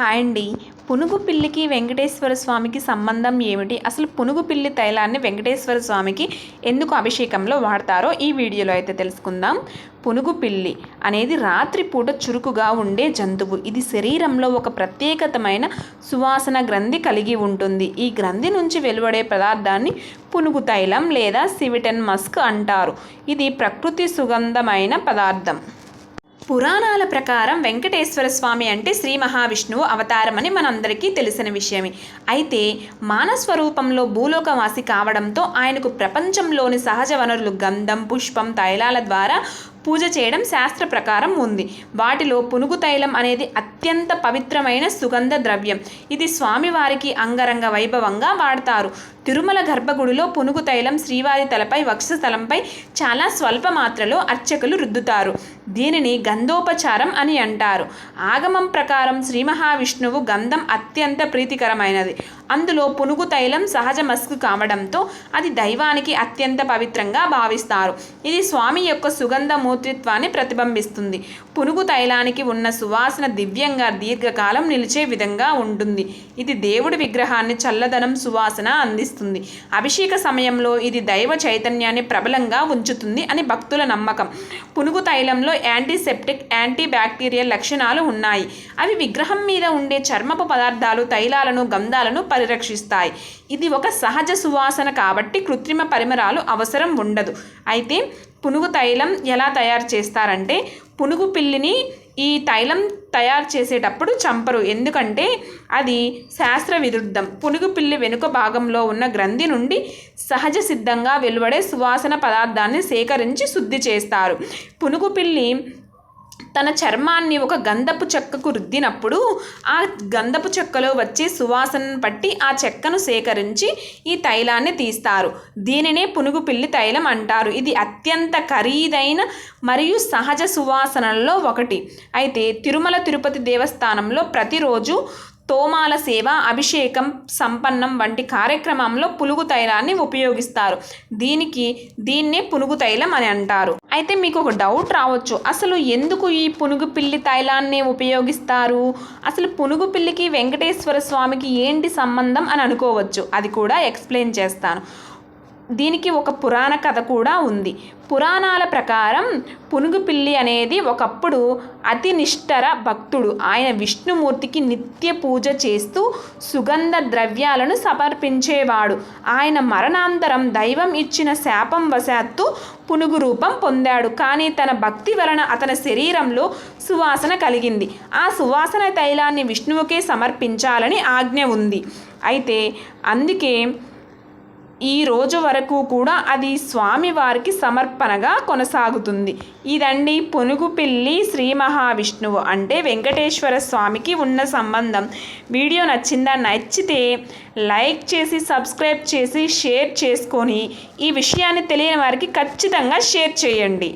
Hi అండి పునుగు పిల్లికి వెంకటేశ్వర స్వామికి సంబంధం ఏమిటి? అసలు పునుగు పిల్లి తైలాన్ని వెంకటేశ్వర స్వామికి ఎందుకు అభిషేకంలో వాడతారో ఈ వీడియోలో అయితే తెలుసుకుందాం. పునుగు పిల్లి అనేది రాత్రిపూట చురుకుగా ఉండే జంతువు. ఇది శరీరంలో ఒక ప్రత్యేకతమైన సువాసన గ్రంథి కలిగి ఉంటుంది. ఈ గ్రంథి నుంచి వెలువడే పదార్థాన్ని పునుగు తైలం లేదా సివిటన్ మస్క్ అంటారు. ఇది ప్రకృతి సుగంధమైన పదార్థం. పురాణాల ప్రకారం వెంకటేశ్వర స్వామి అంటే శ్రీ మహావిష్ణువు అవతారం అని మనందరికీ తెలిసిన విషయమే. అయితే మానస్వరూపంలో భూలోకవాసి కావడంతో ఆయనకు ప్రపంచంలోని సహజ వనరులు గంధం పుష్పం తైలాల ద్వారా పూజ చేయడం శాస్త్ర ప్రకారం ఉంది. వాటిలో పునుగు తైలం అనేది అత్యంత పవిత్రమైన సుగంధ ద్రవ్యం. ఇది స్వామివారికి అంగరంగ వైభవంగా వాడతారు. తిరుమల గర్భగుడిలో పునుగు తైలం శ్రీవారి తలపై వక్షస్థలంపై చాలా స్వల్ప మాత్రలో అర్చకులు రుద్దుతారు. దీనిని గంధోపచారం అని అంటారు. ఆగమం ప్రకారం శ్రీ మహావిష్ణువు గంధం అత్యంత ప్రీతికరమైనది. అందులో పునుగు తైలం సహజ మస్క్ కావడంతో అది దైవానికి అత్యంత పవిత్రంగా భావిస్తారు. ఇది స్వామి యొక్క సుగంధ మూర్తిత్వాన్ని ప్రతిబింబిస్తుంది. పునుగు తైలానికి ఉన్న సువాసన దివ్యంగా దీర్ఘకాలం నిలిచే విధంగా ఉంటుంది. ఇది దేవుడి విగ్రహాన్ని చల్లదనం సువాసన అందిస్తుంది. అభిషేక సమయంలో ఇది దైవ చైతన్యాన్ని ప్రబలంగా ఉంచుతుంది అని భక్తుల నమ్మకం. పునుగు తైలంలో యాంటీసెప్టిక్ యాంటీ బ్యాక్టీరియల్ లక్షణాలు ఉన్నాయి. అవి విగ్రహం మీద ఉండే చర్మపు పదార్థాలు తైలాలను గంధాలను పరిరక్షిస్తాయి. ఇది ఒక సహజ సువాసన కాబట్టి కృత్రిమ పరిమరాలు అవసరం ఉండదు. అయితే పునుగు తైలం ఎలా తయారు చేస్తారంటే పునుగు పిల్లిని ఈ తైలం తయారు చేసేటప్పుడు చంపరు. ఎందుకంటే అది శాస్త్ర విరుద్ధం. పునుగు పిల్లి వెనుక భాగంలో ఉన్న గ్రంథి నుండి సహజ సిద్ధంగా వెలువడే సువాసన పదార్థాన్ని సేకరించి శుద్ధి చేస్తారు. పునుగు పిల్లి తన చర్మాన్ని ఒక గంధపు చెక్కకు రుద్దినప్పుడు ఆ గంధపు చెక్కలో వచ్చే సువాసనను పట్టి ఆ చెక్కను సేకరించి ఈ తైలాన్ని తీస్తారు. దీనినే పునుగు పిల్లి తైలం అంటారు. ఇది అత్యంత ఖరీదైన మరియు సహజ సువాసనల్లో ఒకటి. అయితే తిరుమల తిరుపతి దేవస్థానంలో ప్రతిరోజు తోమాల సేవ అభిషేకం సంపన్నం వంటి కార్యక్రమంలో పులుగు తైలాన్ని ఉపయోగిస్తారు. దీనికి దీన్నే పునుగు తైలం అని అంటారు. అయితే మీకు ఒక డౌట్ రావచ్చు. అసలు ఎందుకు ఈ పునుగు పిల్లి తైలాన్ని ఉపయోగిస్తారు? అసలు పునుగు పిల్లికి వెంకటేశ్వర స్వామికి ఏంటి సంబంధం అని అనుకోవచ్చు. అది కూడా ఎక్స్ప్లెయిన్ చేస్తాను. దీనికి ఒక పురాణ కథ కూడా ఉంది. పురాణాల ప్రకారం పునుగుపిల్లి అనేది ఒకప్పుడు అతి నిష్ఠర భక్తుడు. ఆయన విష్ణుమూర్తికి నిత్య పూజ చేస్తూ సుగంధ ద్రవ్యాలను సమర్పించేవాడు. ఆయన మరణాంతరం దైవం ఇచ్చిన శాపం వశాత్తు పునుగు రూపం పొందాడు. కానీ తన భక్తి వలన అతని శరీరంలో సువాసన కలిగింది. ఆ సువాసన తైలాన్ని విష్ణువుకే సమర్పించాలని ఆజ్ఞ ఉంది. అయితే అందుకే ఈ రోజు వరకు కూడా అది స్వామివారికి సమర్పణగా కొనసాగుతుంది. ఇదండి పునుగు పిల్లి శ్రీ మహావిష్ణువు అంటే వెంకటేశ్వర స్వామికి ఉన్న సంబంధం. వీడియో నచ్చిందా నచ్చితే లైక్ చేసి సబ్స్క్రైబ్ చేసి షేర్ చేసుకొని ఈ విషయాన్ని తెలియని వారికి ఖచ్చితంగా షేర్ చేయండి.